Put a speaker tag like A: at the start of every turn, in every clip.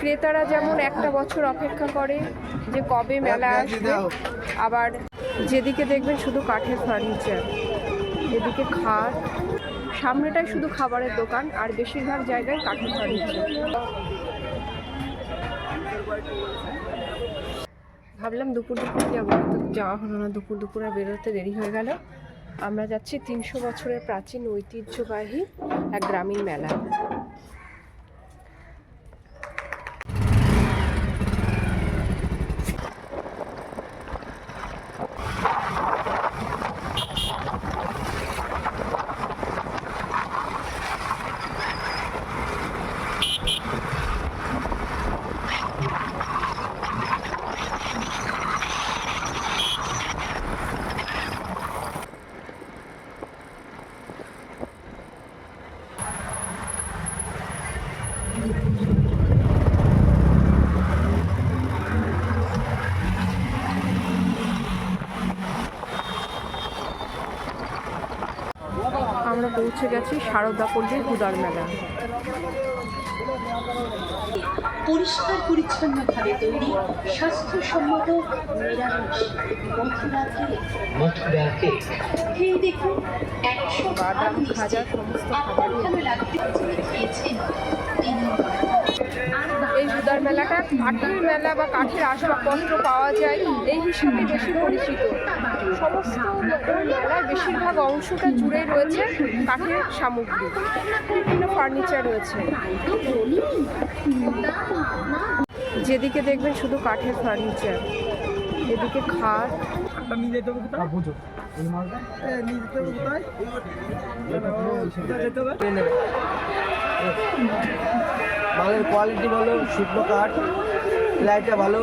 A: ক্রেতারা যেমন একটা বছর অপেক্ষা করে যে কবে মেলা আসবে আবার যেদিকে দেখবেন শুধু কাঠের ফার্নিচার এদিকে খাট। সামনেটাই শুধু খাবারের দোকান আর বেশিরভাগ জায়গায় কাঠের ফার্নিচার ভাবলাম দুপুর দুপুর যাব তো যাওয়া হলো না। দুপুর দুপুর আর বেরোতে দেরি হয়ে গেল। আমরা যাচ্ছি তিনশো বছরের প্রাচীন ঐতিহ্যবাহী এক গ্রামীণ মেলা। পৌঁছে গেছি শারদা পল্লীর হুদার মেলা।
B: পরিষ্কার পরিচ্ছন্নভাবে তৈরি স্বাস্থ্যসম্মত নিরামিষ মথুরা কেক দেখুন একশো
A: বাদাম ভাজা সমস্ত
B: খাবার খেয়েছেন। তিনি
A: মেলাটা কাঠের মেলা বা কাঠের আসবাবপত্র পাওয়া যায় এই হিসাবে বেশি পরিচিত। সমস্ত ওই মেলার বেশিরভাগ অংশটা জুড়েই রয়েছে কাঠের সামগ্রী। বিভিন্ন ফার্নিচার রয়েছে। যেদিকে দেখবেন শুধু কাঠের ফার্নিচার এদিকে খাট।
C: মালের কোয়ালিটি ভালো শুকনো কাঠ লাইটটা ভালো।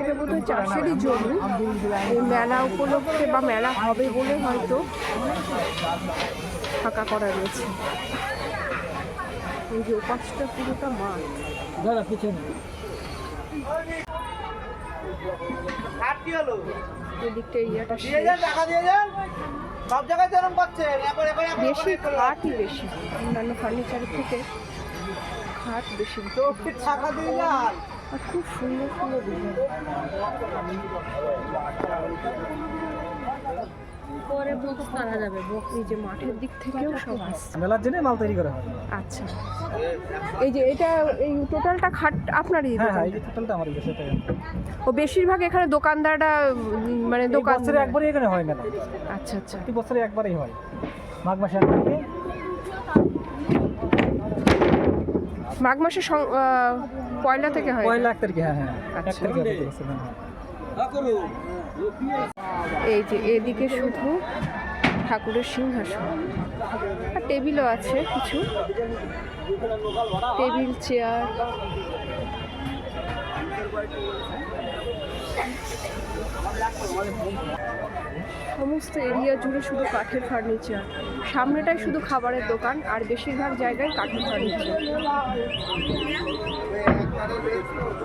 A: এটা বোধহয় চাষেরই জমি। এই মেলা উপলক্ষে বা মেলা হবে বলে হয়তো ফাঁকা করা রয়েছে। এই যে ওপাশটা পুরোটা মাঠ।
C: দাদা পিছনে।
A: এদিকটা
C: সব জায়গায় যেরকম
A: বেশি খাটই বেশি। অন্যান্য ফার্নিচারের থেকে খাট বেশি।
C: তো টাকা দিয়ে
A: আর খুব সুন্দর সুন্দর পরে বক্স করা যাবে বক্স এই যে মাঠের দিক থেকেও সব আসছে
C: মেলার জন্য মাল তৈরি করা হয়।
A: আচ্ছা। এই যে এটা এই টোটালটা খাট আপনারই
C: হ্যাঁ হ্যাঁ এই যে টোটালটা আমার এই সেটাই।
A: ও বেশিরভাগ এখানে দোকানদাররা মানে দোকান
C: বছরে একবারই এখানে হয় মেলা।
A: আচ্ছা আচ্ছা।
C: প্রতি বছরে একবারই হয়। মাঘ মাসে
A: মাঘ মাসে পয়লা থেকে হয়
C: পয়লা এক তারিখে হ্যাঁ হ্যাঁ। এক
A: আচ্ছা।
C: তারিখে
A: এই যে এদিকে শুধু ঠাকুরের সিংহাসন। আর টেবিলও আছে কিছু। Table, chair. সমস্ত এরিয়া জুড়ে শুধু কাঠের ফার্নিচার। সামনেটাই শুধু খাবারের দোকান, আর বেশিরভাগ জায়গায় কাঠের ফার্নিচার।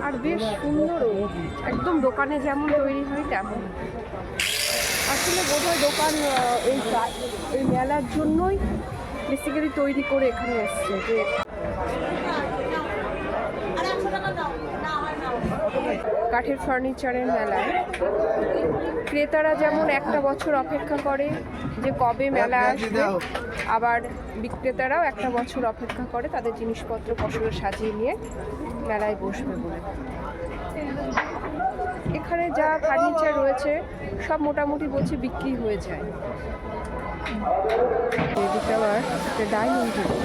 A: আর বেশ সুন্দরও। একদম দোকানে যেমন তৈরি হয় তেমন। আসলে বোধহয় দোকান এই এই মেলার জন্যই বেসিক্যালি তৈরি করে এখানে এসছে যে কাঠের ফার্নিচারের মেলায়। ক্রেতারা যেমন একটা বছর অপেক্ষা করে যে কবে মেলা আসবে আবার বিক্রেতারাও একটা বছর অপেক্ষা করে তাদের জিনিসপত্র ফসলে সাজিয়ে নিয়ে মেলায় বসবে বলে। এখানে যা ফার্নিচার রয়েছে, সব মোটামুটি বলছে বিক্রি হয়ে যায়। এদিকে আবার একটা ডাইনিং টেবিল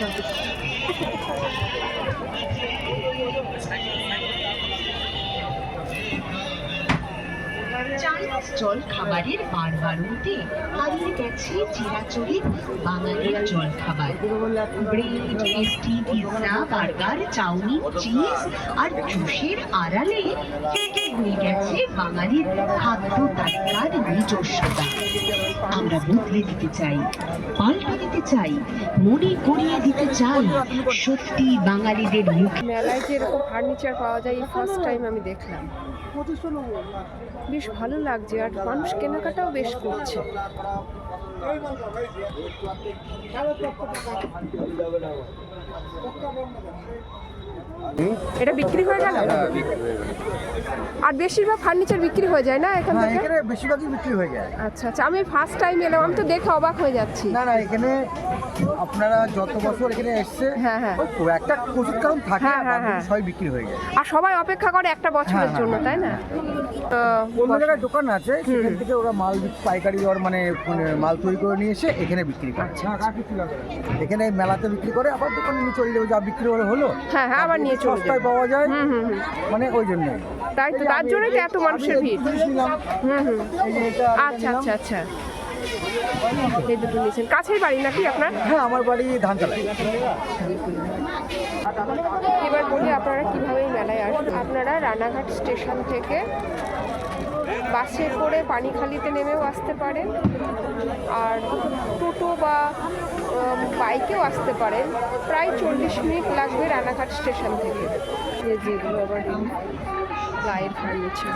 B: চাইনিজ জল খাবারের বারবারন্তে হারিয়ে গেছে চিরাচরিত বাঙালির জল খাবার bread pastry pizza burger chowmein cheese আর জুসের আড়ালে কে হয়ে গেছে বাঙালির খাদ্য তালিকার নিজস্বতা? আমরা বদলে দিতে চাই, পাল্টে দিতে চাই, মনে করিয়ে দিতে চাই, সত্যি বাঙালিদের মুখ।
A: মেলায় যে এরকম ফার্নিচার পাওয়া যায় ফার্স্ট টাইম আমি দেখলাম। বেশ ভালো লাগছে, আর মানুষ কেনাকাটাও বেশ করছে। এটা বিক্রি হয়ে গেল? আর বেশিরভাগ ফার্নিচার বিক্রি হয়ে যায় না এখান
C: হ্যাঁ
A: থেকে?
C: এখানে বেশিরভাগই বিক্রি হয়ে যায়।
A: আচ্ছা আচ্ছা আমি ফার্স্ট টাইম এলাম আমি তো দেখে অবাক হয়ে যাচ্ছি।
C: না না এখানে আপনারা যত বছর এখানে এসছে
A: হ্যাঁ, হ্যাঁ।
C: একটা ওষুধ কারণ থাকে
A: হ্যাঁ, হ্যাঁ, হ্যাঁ।
C: সবাই বিক্রি হয়ে যায়।
A: আর সবাই অপেক্ষা করে একটা বছরের
C: হ্যাঁ,
A: জন্য
C: হ্যাঁ,
A: তাই না? তো
C: অন্য জায়গায় দোকান আছে সেখান থেকে ওরা মাল পাইকারি দর মানে মানে মাল তৈরি করে নিয়ে এসে এখানে বিক্রি করে।
A: আচ্ছা,
C: এখানে মেলাতে বিক্রি করে আবার দোকানে নিয়ে চলে যাবে যা বিক্রি করে হলো।
A: হ্যাঁ হ্যাঁ আবার নিয়ে চলে
C: সস্তায় পাওয়া যায়
A: হুম হুম হুম।
C: মানে ওই জন্যই
A: তাই তো তার জন্যই তো এত মানুষের ভিড়। হুম হুম।
C: এই যে এটা
A: আচ্ছা আচ্ছা আচ্ছা। এই দুটো নিয়েছেন। কাছেই বাড়ি নাকি আপনার?
C: হ্যাঁ আমার বাড়ি ধানতলায়
A: এবার বলি আপনারা কীভাবে মেলায় আসবেন। আপনারা রানাঘাট স্টেশন থেকে বাসে করে পানিখালিতে নেমেও আসতে পারেন আর টোটো বা বাইকেও আসতে পারেন প্রায় চল্লিশ মিনিট লাগবে রানাঘাট স্টেশন থেকে। এই যেগুলো আবার গায়ের ফার্নিচার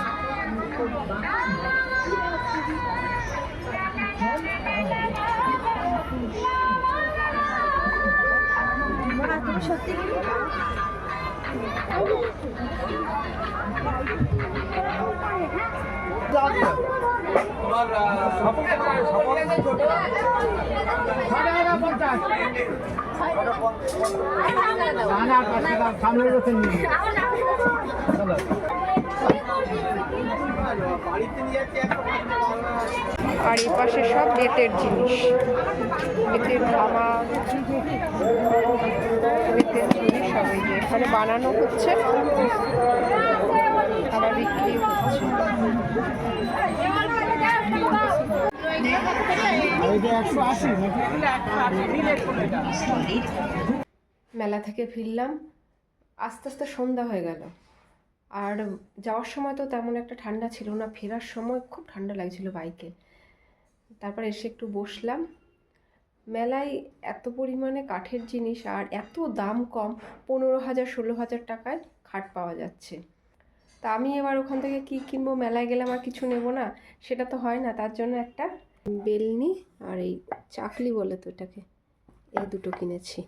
A: আর এই পাশে সব বেতের জিনিস। বেতের ধামা বেতের এখানে বানানো হচ্ছে। আবার বিক্রি হচ্ছে মেলা থেকে ফিরলাম। আস্তে আস্তে সন্ধ্যা হয়ে গেল। আর যাওয়ার সময় তো তেমন একটা ঠান্ডা ছিল না। ফেরার সময় খুব ঠান্ডা লাগছিল বাইকে। তারপর এসে একটু বসলাম। মেলায় এত পরিমাণে কাঠের জিনিস আর এত দাম কম, পনেরো হাজার, ষোলো হাজার টাকায় খাট পাওয়া যাচ্ছে। তা আমি এবার ওখান থেকে কি কিনবো, মেলায় গেলাম আর কিছু নেব না? সেটা তো হয় না, তার জন্য একটা বেলনি আর এই চাকলি বলে তো এটাকে। এই দুটো কিনেছি।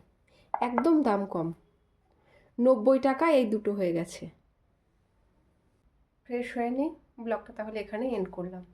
A: একদম দাম কম। নব্বই টাকা এই দুটো হয়ে গেছে। ফ্রেশ হয়নি, ব্লগটা তাহলে এখানে এন্ড করলাম।